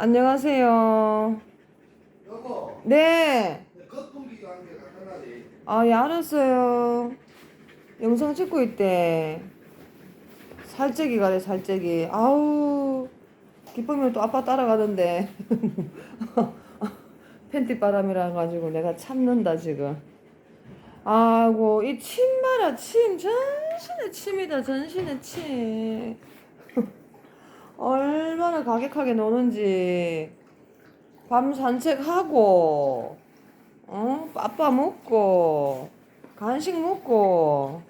안녕하세요. 여보, 네. 갖다 놔리. 아, 예, 알았어요. 영상 찍고 있대. 살찌기 가래, 살찌기. 아우, 기쁨이 또 아빠 따라가던데. 팬티 바람이라 가지고 내가 참는다, 지금. 아이고, 이 침 봐라, 침. 전신의 침이다, 전신의 침. 얼마나 가격하게 노는지. 밤 산책하고, 어? 빠빠 먹고, 간식 먹고,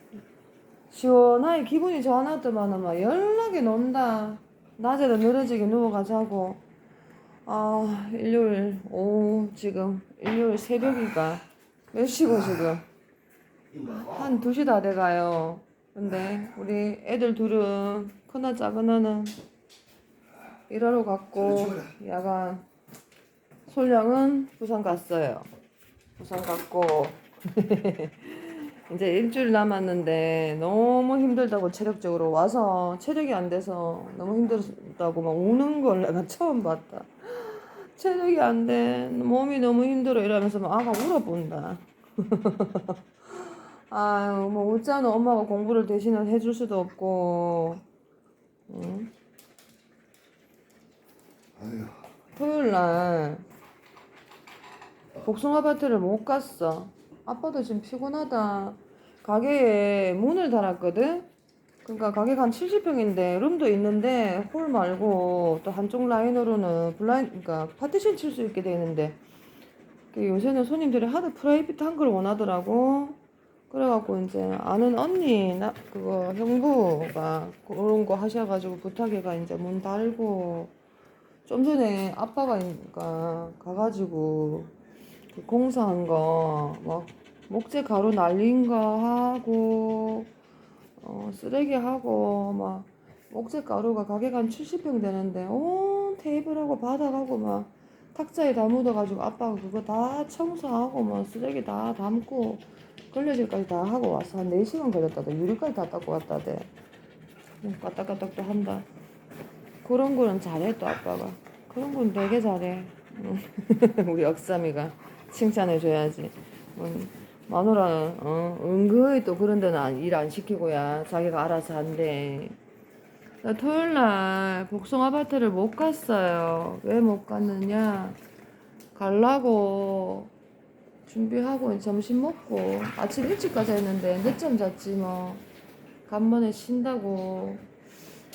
시원하게 기분이 좋아놨더만은 막 연락이 논다. 낮에도 늘어지게 누워가 자고. 아, 일요일 오후 지금, 일요일 새벽이가 몇 시고 지금? 한 2시 다 돼가요. 근데 우리 애들 둘은 크나 작으나는 일하러 갔고 야간 솔량은 부산 갔어요. 부산 갔고 이제 일주일 남았는데 너무 힘들다고 체력적으로 와서 체력이 안 돼서 너무 힘들다고 막 우는 걸 내가 처음 봤다. 체력이 안 돼. 몸이 너무 힘들어 이러면서 막 아가 울어본다. 아유 뭐 어쩌나 엄마가 공부를 대신을 해줄 수도 없고 응? 토요일 날 복숭 아파트를 못 갔어. 아빠도 지금 피곤하다. 가게에 문을 달았거든. 그러니까 가게가 한 70평인데 룸도 있는데 홀 말고 또 한쪽 라인으로는 블라인 그러니까 파티션 칠 수 있게 돼 있는데 그 요새는 손님들이 하도 프라이빗한 걸 원하더라고. 그래갖고 이제 아는 언니 나 그거 형부가 그런 거 하셔가지고 부탁해가 이제 문 달고 좀 전에 아빠가 그러니까 가가지고 그 공사한 거 막 목재 가루 날린 거 하고 어 쓰레기 하고 막 목재 가루가 가게가 한 70평 되는데 온 테이블하고 바닥하고 막 탁자에 다 묻어가지고 아빠가 그거 다 청소하고 막 쓰레기 다 담고 걸레질까지 다 하고 와서 한 4시간 걸렸다대 유리까지 다 닦고 왔다대 음, 까딱까딱도 한다 그런 거는 잘해 또 아빠가. 그런 건 되게 잘해. 응. 우리 억삼이가 칭찬해 줘야지. 응. 마누라는 어, 은근히 또 그런 데는 일 안 시키고야 자기가 알아서 한대. 나 토요일 날 복숭 아파트를 못 갔어요. 왜 못 갔느냐? 갈라고 준비하고 점심 먹고 아침 일찍 가자 했는데 늦잠 잤지 뭐. 간만에 쉰다고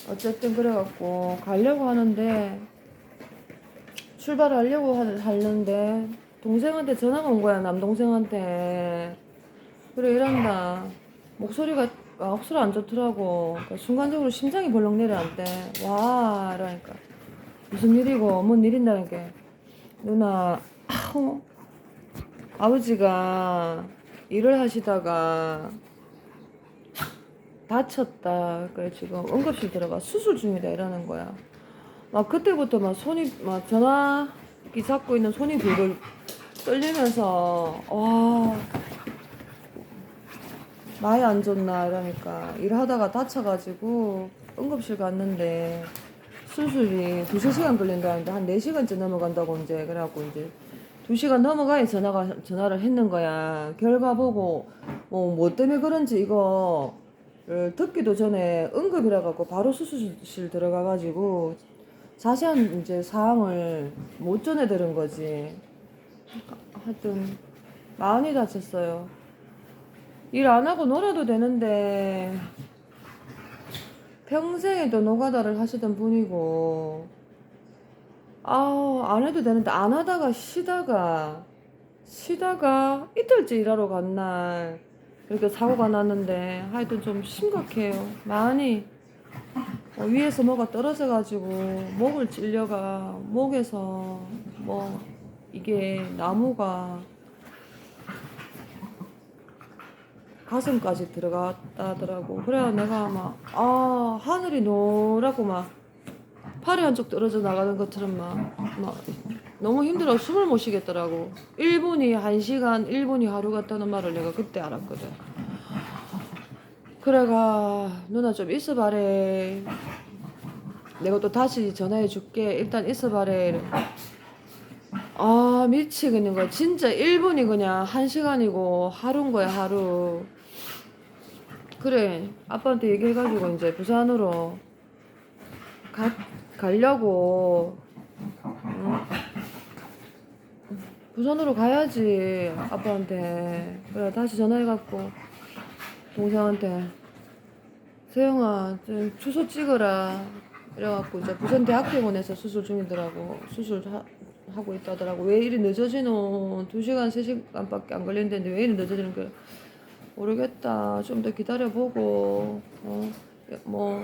어쨌든 그래갖고 가려고 하는데 출발하려고 하- 하는데 동생한테 전화가 온 거야 남동생한테. 그래 이란다. 목소리가 아, 목소리 안 좋더라고. 그러니까 순간적으로 심장이 벌렁 내려앉대. 와 이러니까. 무슨 일이고 뭔 일인다니까 누나 아우, 아버지가 일을 하시다가 다쳤다. 그래 지금 응급실 들어가 수술 중이다 이러는 거야. 막 그때부터 막 손이 막 전화기 잡고 있는 손이 불불 떨리면서 와 많이 안 좋나 이러니까 일하다가 다쳐가지고 응급실 갔는데 수술이 두세 시간 걸린다는데 한 네 시간째 넘어간다고 이제 그래갖고 이제 두 시간 넘어가야 전화가 전화를 했는 거야. 결과 보고 뭐 뭐 때문에 그런지 이거를 듣기도 전에 응급이라 갖고 바로 수술실 들어가 가지고 자세한 이제 사항을 못 전해 들은 거지. 하여튼 많이 다쳤어요. 일 안 하고 놀아도 되는데 평생에도 노가다를 하시던 분이고 아우 안 해도 되는데 안 하다가 쉬다가 쉬다가 이틀째 일하러 간 날 이렇게 사고가 났는데 하여튼 좀 심각해요. 많이 어, 위에서 뭐가 떨어져 가지고 목을 찔려가 목에서 뭐 이게 나무가 가슴까지 들어갔다더라고. 그래야 내가 막 아 하늘이 노랗고 막 팔이 한쪽 떨어져 나가는 것처럼 막, 막 너무 힘들어 숨을 못 쉬겠더라고 1분이 1시간 1분이 하루 같다는 말을 내가 그때 알았거든 그래가 누나 좀 있어 봐래 내가 또 다시 전화해 줄게. 일단 있어 봐래. 이래. 아 미치겠는 거야. 진짜 1분이 그냥 1시간이고 하루인 거야 하루. 그래 아빠한테 얘기해가지고 이제 부산으로 가, 가려고 응? 부산으로 가야지 아빠한테. 그래 다시 전화해갖고 동생한테 세영아 좀 주소 찍어라. 이래갖고 이제 부산 대학병원에서 수술 중이더라고. 수술 하, 하고 있다더라고. 왜 이리 늦어지노? 두 시간 세 시간밖에 안 걸린다는데 왜 이리 늦어지는 거야? 모르겠다. 좀 더 기다려보고 어 뭐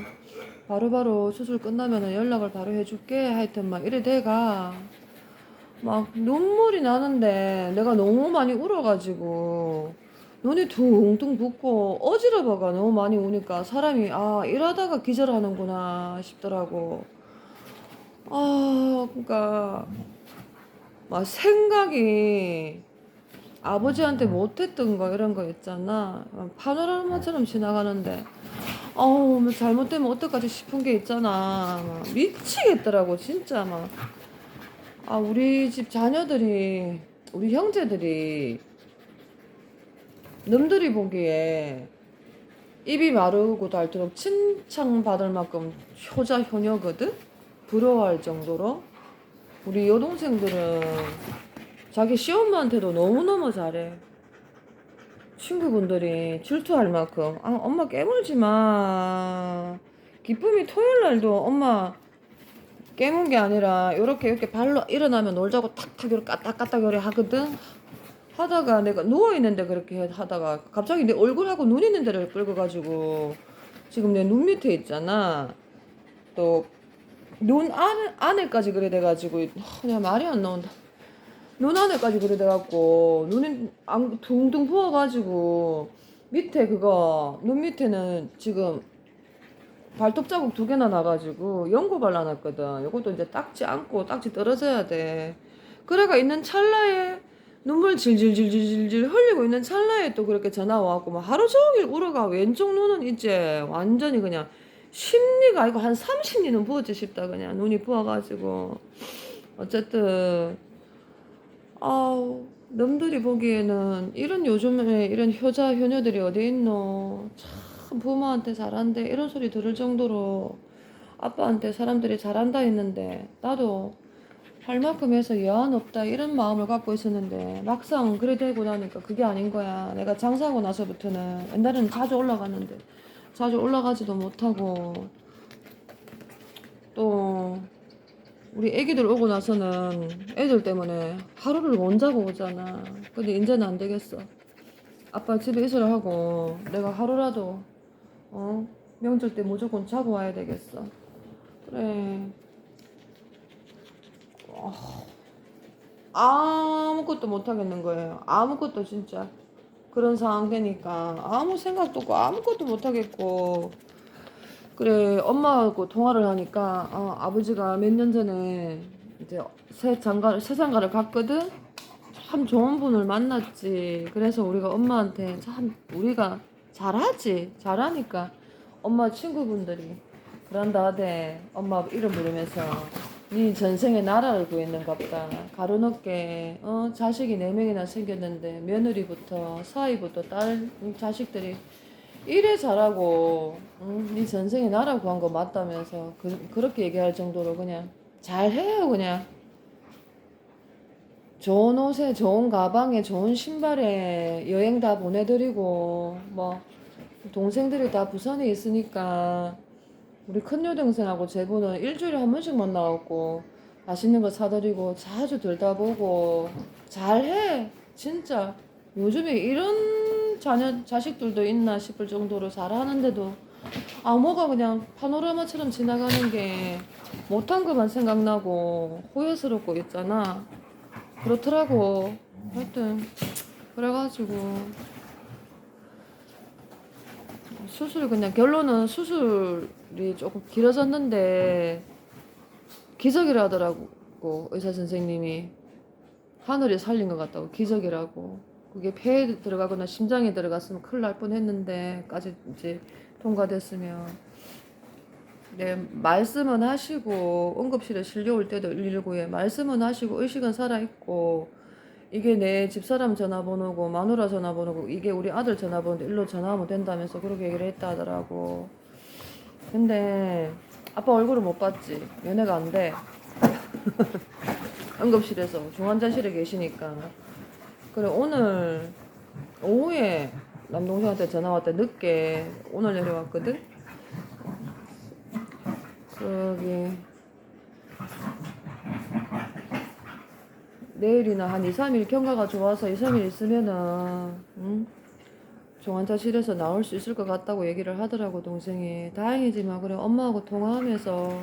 바로바로 수술 끝나면은 연락을 바로 해줄게. 하여튼 막 이래 돼가 막 눈물이 나는데 내가 너무 많이 울어가지고 눈이 퉁퉁 붓고 어지러워가 너무 많이 우니까 사람이 아 일하다가 기절하는구나 싶더라고. 아 그러니까 막 생각이 아버지한테 못했던 거 이런 거 있잖아. 파노라마처럼 지나가는데 어우 뭐 잘못되면 어떡하지 싶은 게 있잖아. 막 미치겠더라고 진짜. 막 아, 우리 집 자녀들이, 우리 형제들이, 놈들이 보기에 입이 마르고 닳도록 칭찬받을 만큼 효자, 효녀거든? 부러워할 정도로. 우리 여동생들은 자기 시엄마한테도 너무너무 잘해. 친구분들이 질투할 만큼, 아, 엄마 깨물지 마. 기쁨이 토요일 날도 엄마 깨문 게 아니라 이렇게 이렇게 발로 일어나면 놀자고 탁탁 이렇게 까딱까딱 요리 하거든. 하다가 내가 누워 있는데 그렇게 해- 하다가 갑자기 내 얼굴하고 눈 있는 데를 끌어가지고 지금 내 눈 밑에 있잖아. 또 눈 안에 안에까지 그래 돼가지고 그냥 말이 안 나온다. 눈 안에까지 그래 돼갖고 눈이 안 둥둥 부어가지고 밑에 그거 눈 밑에는 지금 발톱 자국 두 개나 나가지고 연고 발라놨거든. 요것도 이제 닦지 않고 딱지 떨어져야 돼. 그래가 있는 찰나에 눈물 질질질질질 흘리고 있는 찰나에 또 그렇게 전화 와갖고 막 하루 종일 울어가 왼쪽 눈은 이제 완전히 그냥 심리가 아니고 한 30리는 부었지 싶다 그냥 눈이 부어가지고 어쨌든 아우 남들이 보기에는 이런 요즘에 이런 효자 효녀들이 어디 있노 참 부모한테 잘한대 이런 소리 들을 정도로 아빠한테 사람들이 잘한다 했는데 나도 할 만큼 해서 여한 없다 이런 마음을 갖고 있었는데 막상 그래 되고 나니까 그게 아닌 거야. 내가 장사하고 나서부터는 옛날에는 자주 올라갔는데 자주 올라가지도 못하고 또 우리 애기들 오고 나서는 애들 때문에 하루를 못 자고 오잖아. 근데 이제는 안 되겠어. 아빠 집에 있으라 하고 내가 하루라도 어? 명절 때 무조건 자고 와야 되겠어. 그래. 어, 아무것도 못 하겠는 거예요. 아무것도 진짜. 그런 상황 되니까 아무 생각도 없고 아무것도 못 하겠고. 그래 엄마하고 통화를 하니까 어, 아버지가 몇 년 전에 이제 새 장가 새 장가를 갔거든? 참 좋은 분을 만났지. 그래서 우리가 엄마한테 참 우리가 잘하지? 잘하니까. 엄마 친구분들이 그런다 하대. 엄마 이름 부르면서. 네 전생에 나라를 구했는가 보다. 가로넉게 어 자식이 네 명이나 생겼는데 며느리부터 사위부터 딸 자식들이 이래 잘하고 응? 네 전생에 나라 구한 거 맞다면서 그, 그렇게 얘기할 정도로 그냥 잘해요 그냥 좋은 옷에 좋은 가방에 좋은 신발에 여행 다 보내드리고 뭐 동생들이 다 부산에 있으니까 우리 큰 여동생하고 제부는 일주일에 한 번씩 만나갖고 맛있는 거 사드리고 자주 들다 보고 잘해 진짜. 요즘에 이런 자녀 자식들도 있나 싶을 정도로 잘하는데도 아무가 그냥 파노라마처럼 지나가는 게 못한 것만 생각나고 후회스럽고 있잖아 그렇더라고. 하여튼 그래가지고. 수술 그냥 결론은 수술이 조금 길어졌는데 기적이라 하더라고 의사 선생님이. 하늘이 살린 것 같다고 기적이라고. 그게 폐에 들어가거나 심장에 들어갔으면 큰일 날 뻔했는데까지 이제 통과됐으면 네, 말씀은 하시고 응급실에 실려올 때도 119에 말씀은 하시고 의식은 살아 있고 이게 내 집사람 전화번호고 마누라 전화번호고 이게 우리 아들 전화번호인데 일로 전화하면 된다면서 그렇게 얘기를 했다 하더라고. 근데 아빠 얼굴을 못 봤지. 연애가 안 돼. 응급실에서 중환자실에 계시니까. 그래 오늘 오후에 남동생한테 전화 왔다 늦게 오늘 내려왔거든. 저기 내일이나 한 2, 3일 경과가 좋아서 2, 3일 있으면은 응? 중환자실에서 나올 수 있을 것 같다고 얘기를 하더라고 동생이. 다행이지만 그래 엄마하고 통화하면서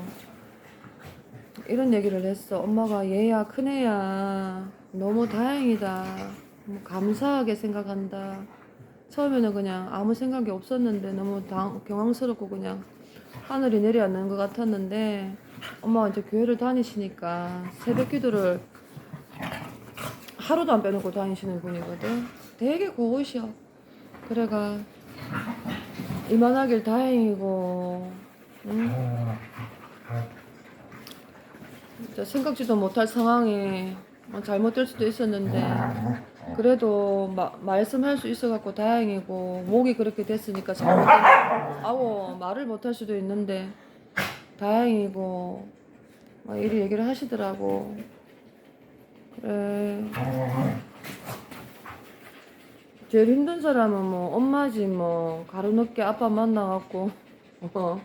이런 얘기를 했어. 엄마가 얘야 큰애야. 너무 다행이다. 감사하게 생각한다. 처음에는 그냥 아무 생각이 없었는데 너무 당, 경황스럽고 그냥 하늘이 내려앉는 것 같았는데 엄마가 이제 교회를 다니시니까 새벽 기도를 하루도 안 빼놓고 다니시는 분이거든. 되게 고우셔. 그래가 이만하길 다행이고, 응? 생각지도 못할 상황에 뭐 잘못될 수도 있었는데 그래도 마, 말씀할 수 있어갖고 다행이고 목이 그렇게 됐으니까 잘못된 아우 말을 못할 수도 있는데 다행이고 막 이리 얘기를 하시더라고. 그래. 제일 힘든 사람은 뭐 엄마지 뭐 가로늦게 아빠 만나갖고 어,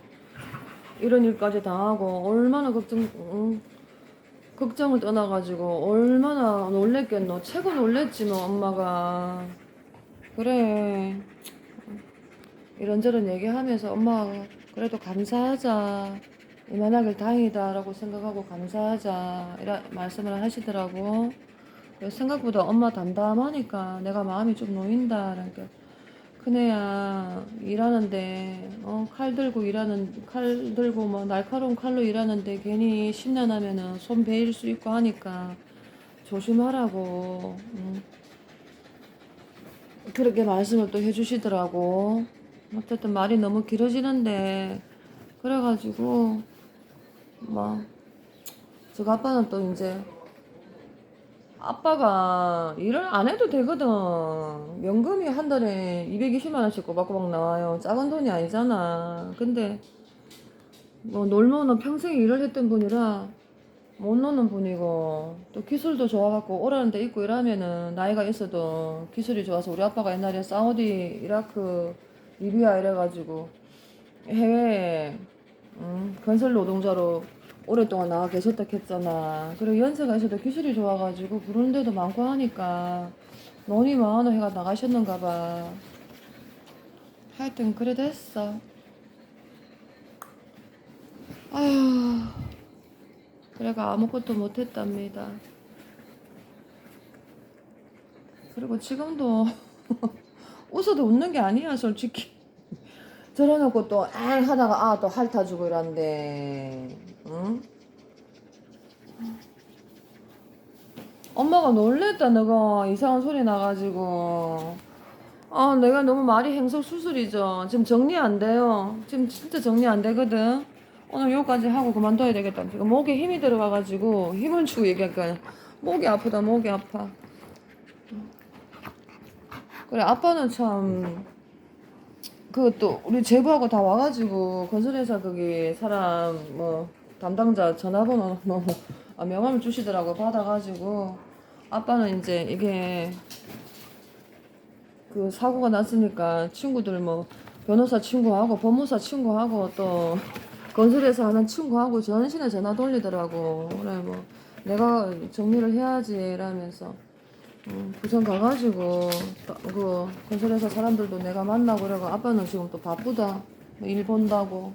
이런 일까지 당하고 얼마나 걱정 응, 걱정을 떠나가지고 얼마나 놀랬겠노. 최고 놀랬지 뭐 엄마가. 그래. 이런저런 얘기하면서 엄마가 그래도 감사하자. 이만하길 다행이다 라고 생각하고 감사하자. 이라 말씀을 하시더라고. 생각보다 엄마 담담하니까 내가 마음이 좀 놓인다. 그러니까 큰애야 일하는데 어, 칼 들고 일하는 칼 들고 뭐 날카로운 칼로 일하는데 괜히 심란하면은 손 베일 수 있고 하니까 조심하라고 음. 그렇게 말씀을 또 해주시더라고 어쨌든 말이 너무 길어지는데 그래가지고 뭐저 아빠는 또 이제 아빠가 일을 안 해도 되거든. 연금이 한 달에 220만 원씩 꼬박꼬박 나와요. 작은 돈이 아니잖아. 근데 뭐 놀면은 평생 일을 했던 분이라 못 노는 분이고 또 기술도 좋아갖고 오라는 데 있고 이러면은 나이가 있어도 기술이 좋아서 우리 아빠가 옛날에 사우디, 이라크, 리비아 이래가지고 해외에 음, 건설 노동자로 오랫동안 나와 계셨다 했잖아. 그리고 연세가 있어도 기술이 좋아가지고 부르는 데도 많고 하니까 논이 많아 해가 나가셨는가 봐. 하여튼 그래 됐어. 아휴. 그래가 아무것도 못했답니다. 그리고 지금도 웃어도 웃는 게 아니야 솔직히. 저래놓고 또앙 하다가 아 또 핥아주고 이런데 응? 엄마가 놀랬다 너가. 이상한 소리 나가지고. 아 내가 너무 말이 행설수술이죠. 지금 정리 안 돼요. 지금 진짜 정리 안 되거든. 오늘 여기까지 하고 그만둬야 되겠다. 지금 목에 힘이 들어가가지고 힘을 주고 얘기할까 목이 아프다 목이 아파. 그래 아빠는 참 그또 우리 제부하고 다 와가지고 건설회사 거기 사람 뭐 담당자 전화번호 뭐 아, 명함을 주시더라고 받아가지고. 아빠는 이제 이게 그 사고가 났으니까 친구들 뭐 변호사 친구하고 법무사 친구하고 또 건설회사 하는 친구하고 전신에 전화 돌리더라고. 그래 뭐 내가 정리를 해야지 이러면서 음, 부천 가가지고 또 그 건설회사 사람들도 내가 만나고 그러고 아빠는 지금 또 바쁘다. 뭐일 본다고.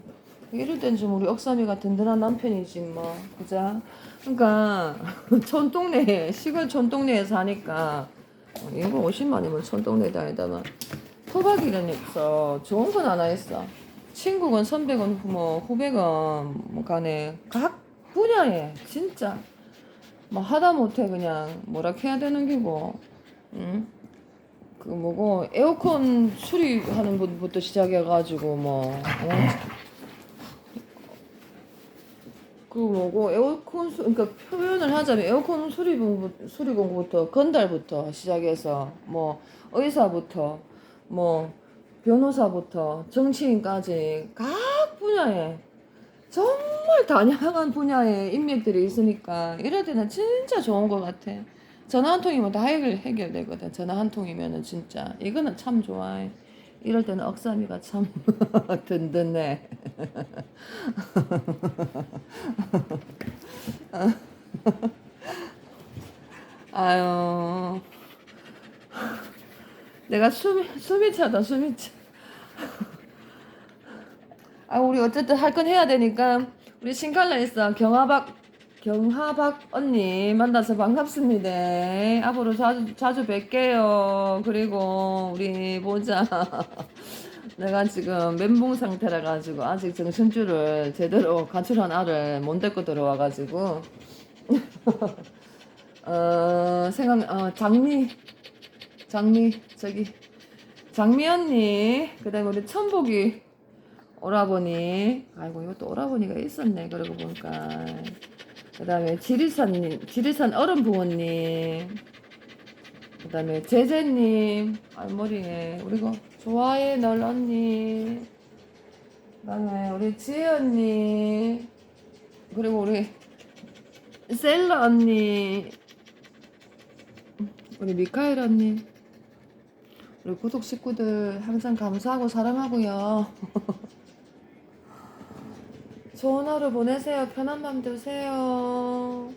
이럴 땐 좀 우리 억삼이가 든든한 남편이지 뭐. 그자 그러니까 촌 동네 시골 촌 동네에 사니까 어, 이거 50만이면 촌 동네 다니다만 토박이라니까 좋은 건 하나 있어. 친구건 선배건 후- 뭐 후배건 뭐 간에 각 분야에 진짜 뭐 하다 못해 그냥 뭐라 해야 되는 기고 응? 그 뭐고 에어컨 수리하는 분부터 시작해가지고 뭐 어? 그 뭐고 에어컨 수, 그러니까 표현을 하자면 에어컨 수리공 수리공부터 건달부터 시작해서 뭐 의사부터 뭐 변호사부터 정치인까지 각 분야에 정말 다양한 분야의 인맥들이 있으니까 이럴 때는 진짜 좋은 것 같아. 전화 한 통이면 다 해결, 해결되거든. 전화 한 통이면은 진짜 이거는 참 좋아해. 이럴 때는 억삼이가 참 든든해. 아유. 내가 숨이, 숨이 차다, 숨이 차. 아, 우리 어쨌든 할 건 해야 되니까, 우리 신칼라에서 경하박, 경하박 언니 만나서 반갑습니다. 앞으로 자주, 자주 뵐게요. 그리고, 우리 보자. 내가 지금 멘붕 상태라 가지고 아직 정신줄을 제대로 가출한 알을 못 데리고 들어와 가지고 어 생각 어 장미 장미 저기 장미 언니 그다음에 우리 천복이 오라버니. 아이고 이것도 오라버니가 있었네 그러고 보니까. 그 다음에 지리산 지리산 어른 부모님. 그 다음에 제제님. 알머리에. 우리가 좋아해 널 언니. 그 다음에 우리 지혜 언니 그리고 우리 셀라 언니. 우리 미카엘 언니. 우리 구독 식구들 항상 감사하고 사랑하고요 좋은 하루 보내세요. 편한 밤 되세요